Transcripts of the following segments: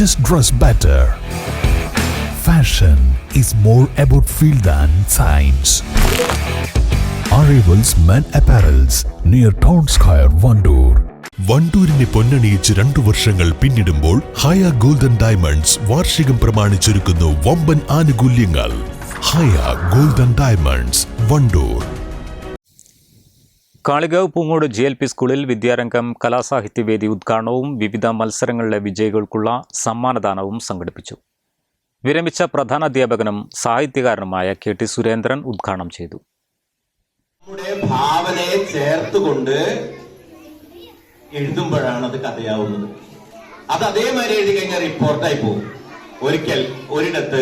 just dress better. Fashion is more about feel than science. Arrivals Men Apparels near Town Square, Vandoor. വണ്ടൂരിനെ പൊന്നണിയിച്ച് രണ്ടു വർഷങ്ങൾ പിന്നിടുമ്പോൾ ഹയ golden diamonds വാർഷികം പ്രമാണിച്ചൊരുക്കുന്നു വമ്പൻ ആനുകൂല്യങ്ങൾ Haya golden diamonds Wandoor Kalikavu Poongode G L P സ്കൂളിൽ വിദ്യാരംഗം കലാസാഹിത്യവേദി ഉദ്ഘാടനവും വിവിധ മത്സരങ്ങളിലെ വിജയികൾക്കുള്ള സമ്മാനദാനവും സംഘടിപ്പിച്ചു. വിരമിച്ച പ്രധാനാധ്യാപകനും സാഹിത്യകാരനുമായ കെ ടി സുരേന്ദ്രൻ ഉദ്ഘാടനം ചെയ്തു. നമ്മുടെ ഭാവനയെ ചേർത്തുകൊണ്ട് എഴുതുമ്പോഴാണ് അത് കഥയാവുന്നത്. അത് അതേമാതിരി എഴുതി കഴിഞ്ഞാൽ റിപ്പോർട്ടായി പോകും. ഒരിക്കൽ ഒരിടത്ത്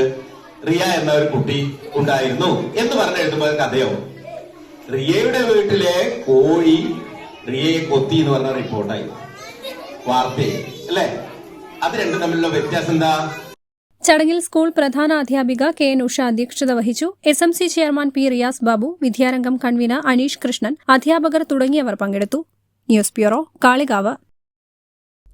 റിയ എന്ന ഒരു കുട്ടി ഉണ്ടായിരുന്നു എന്ന് പറഞ്ഞ് എഴുതുമ്പോൾ കഥയാവും. റിയയുടെ വീട്ടിലെ കോഴി റിയയെ കൊത്തി എന്ന് പറഞ്ഞ റിപ്പോർട്ടായി. വാർത്തയായി അല്ലേ? അത് രണ്ടും തമ്മിലുള്ള വ്യത്യാസം എന്താ? ചടങ്ങിൽ സ്കൂൾ പ്രധാന അധ്യാപിക കെ എൻ ഉഷ അധ്യക്ഷത വഹിച്ചു. S M C chairman P Riyas Babu Vidyarangam convener Aneesh Krishnan അധ്യാപകർ തുടങ്ങിയവർ പങ്കെടുത്തു. News bureau Kalikavu.